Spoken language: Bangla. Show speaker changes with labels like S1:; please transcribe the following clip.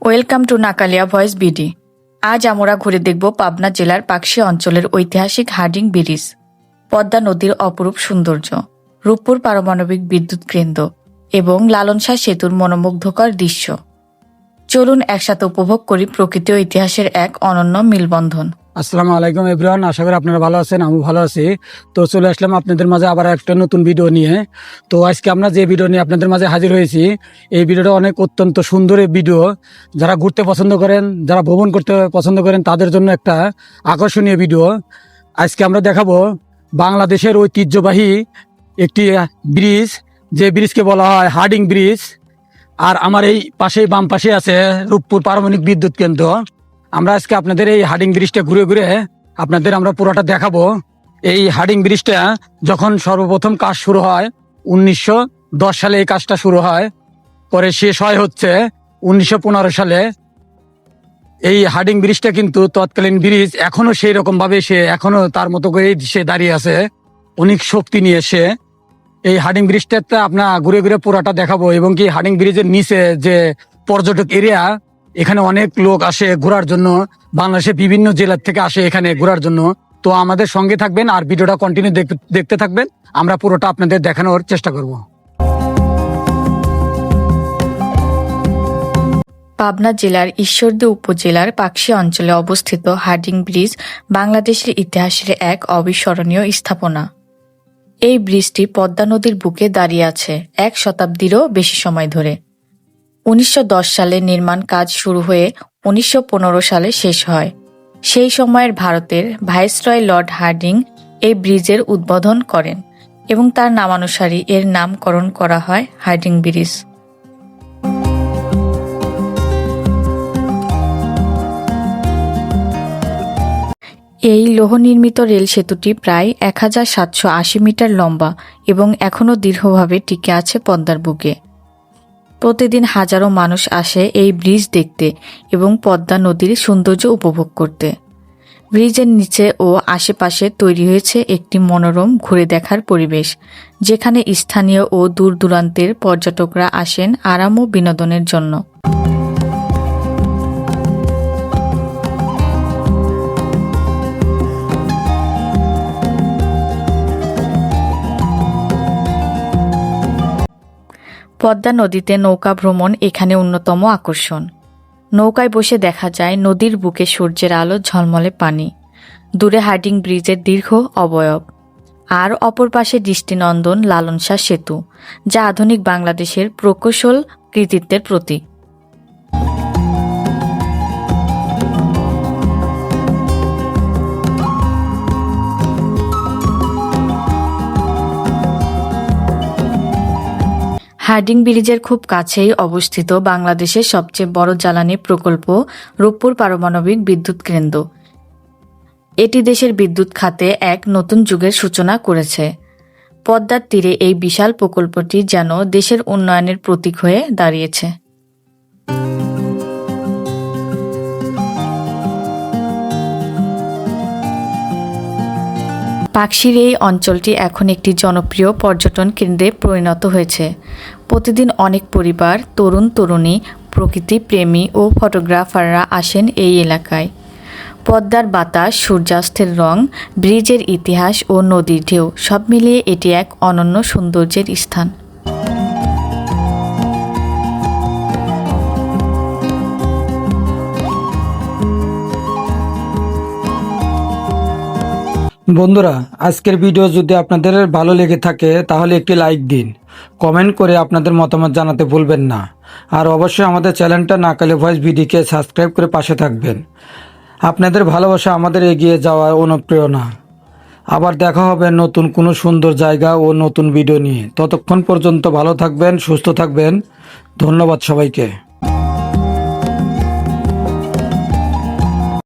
S1: Welcome to Nakalia voice BD. আজ আমরা ঘুরে দেখব পাবনা জেলার পাকশি অঞ্চলের ঐতিহাসিক হার্ডিং ব্রিজ, পদ্মা নদীর অপরূপ সৌন্দর্য, রূপপুর পারমাণবিক বিদ্যুৎ কেন্দ্র এবং লালনশাহ সেতুর মনোমুগ্ধকর দৃশ্য। চলুন একসাথে উপভোগ করি প্রকৃতি ইতিহাসের এক অনন্য মিলবন্ধন।
S2: আসসালামু আলাইকুম এভরিওয়ান, আশা করি আপনারা ভালো আছেন আমি ভালো আছি। তো চলে আসলাম আপনাদের মাঝে আবার একটা নতুন ভিডিও নিয়ে। তো আজকে আমরা যে ভিডিও নিয়ে আপনাদের মাঝে হাজির হয়েছি, এই ভিডিওটা অনেক অত্যন্ত সুন্দর ভিডিও যারা ঘুরতে পছন্দ করেন, যারা ভ্রমণ করতে পছন্দ করেন, তাদের জন্য একটা আকর্ষণীয় ভিডিও আজকে আমরা দেখাবো বাংলাদেশের ঐতিহ্যবাহী একটি ব্রিজ যে ব্রিজকে বলা হয় হার্ডিং ব্রিজ আর আমার এই পাশেই বাম পাশে আছে রূপপুর পারমাণবিক বিদ্যুৎ কেন্দ্র। আমরা আজকে আপনাদের এই হার্ডিং ব্রিজটা ঘুরে ঘুরে আপনাদের আমরা পুরোটা দেখাবো। এই হার্ডিং ব্রিজটা যখন সর্বপ্রথম কাজ শুরু হয়, উনিশশো দশ সালে এই কাজটা শুরু হয়। পরে শেষ হয় হচ্ছে উনিশশো পনেরো সালে। এই হার্ডিং ব্রিজটা কিন্তু তৎকালীন ব্রিজ এখনও সেই রকম ভাবে সে এখনও তার মতো করেই সে দাঁড়িয়ে আছে। অনেক শক্তি নিয়ে সে। এই হার্ডিং ব্রিজটাতে আপনার ঘুরে ঘুরে পুরাটা দেখাবো এবং কি হার্ডিং ব্রিজের নিচে যে পর্যটক এরিয়া এখানে অনেক লোক আসে ঘোরার জন্য। বাংলাদেশের বিভিন্ন জেলার থেকে আসে এখানে ঘোরার জন্য। তো আমাদের সঙ্গে থাকবেন আর ভিডিওটা কন্টিনিউ দেখতে থাকবেন। আমরা পুরোটা আপনাদের দেখানোর চেষ্টা করব।
S1: পাবনা জেলার ঈশ্বরদী উপজেলার পাকশি অঞ্চলে অবস্থিত হার্ডিং ব্রিজ বাংলাদেশের ইতিহাসের এক অবিস্মরণীয় স্থাপনা। এই ব্রিজটি পদ্মা নদীর বুকে দাঁড়িয়ে আছে এক শতাব্দীরও বেশি সময় ধরে। উনিশশো দশ সালে নির্মাণ কাজ শুরু হয়ে উনিশশো পনেরো সালে শেষ হয়। সেই সময়ের ভারতের ভাইসরয় লর্ড হার্ডিং এই ব্রিজের উদ্বোধন করেন এবং তার নামানুসারে এর নামকরণ করা হয় হার্ডিং ব্রিজ। এই লৌহ নির্মিত রেল সেতুটি প্রায় এক হাজার সাতশো আশি মিটার লম্বা এবং এখনও দীর্ঘভাবে টিকে আছে পদ্মার বুকে। প্রতিদিন হাজারো মানুষ আসে এই ব্রিজ দেখতে এবং পদ্মা নদীর সৌন্দর্য উপভোগ করতে। ব্রিজের নিচে ও আশেপাশে তৈরি হয়েছে একটি মনোরম ঘুরে দেখার পরিবেশ, যেখানে স্থানীয় ও দূর দূরান্তের পর্যটকরা আসেন আরাম ও বিনোদনের জন্য। পদ্মা নদীতে নৌকা ভ্রমণ এখানে অন্যতম আকর্ষণ। নৌকায় বসে দেখা যায় নদীর বুকে সূর্যের আলো, ঝলমলে পানি। দূরে হাইডিং ব্রিজের দীর্ঘ অবয়ব। আর অপর পাশে দৃষ্টিনন্দন লালনশাহ সেতু, যা আধুনিক বাংলাদেশের প্রকৌশল কৃতিত্বের প্রতীক। হার্ডিং ব্রিজের খুব কাছেই অবস্থিত বাংলাদেশের সবচেয়ে বড় জ্বালানি প্রকল্প রূপপুর পারমাণবিক বিদ্যুৎ কেন্দ্র। এটি দেশের বিদ্যুৎ খাতে এক নতুন যুগের সূচনা করেছে। পদ্মার তীরে এই বিশাল প্রকল্পটি যেন দেশের উন্নয়নের প্রতীক হয়ে দাঁড়িয়েছে। পাকশির এই অঞ্চলটি এখন একটি জনপ্রিয় পর্যটন কেন্দ্রে পরিণত হয়েছে। প্রতিদিন অনেক পরিবার, তরুণ, তরুণী, প্রকৃতি প্রেমী ও ফটোগ্রাফাররা আসেন এই এলাকায়। পদ্মার বাতাস, সূর্যাস্তের রং, ব্রিজের ইতিহাস ও নদীর ঢেউ সব মিলিয়ে এটি এক অনন্য সৌন্দর্যের স্থান।
S2: বন্ধুরা, আজকের ভিডিও যদি আপনাদের ভালো লেগে থাকে, তাহলে একটি লাইক দিন। কমেন্ট করে আপনাদের মতামত জানাতে ভুলবেন না। আর অবশ্যই আমাদের চ্যানেলটা নাকালে ভয়েস ভিডিকে সাবস্ক্রাইব করে পাশে থাকবেন। আপনাদের ভালোবাসা আমাদের এগিয়ে যাওয়ার অনুপ্রেরণা। আবার দেখা হবে নতুন কোনো সুন্দর জায়গা ও নতুন ভিডিও নিয়ে। ততক্ষণ পর্যন্ত ভালো থাকবেন, সুস্থ থাকবেন। ধন্যবাদ সবাইকে।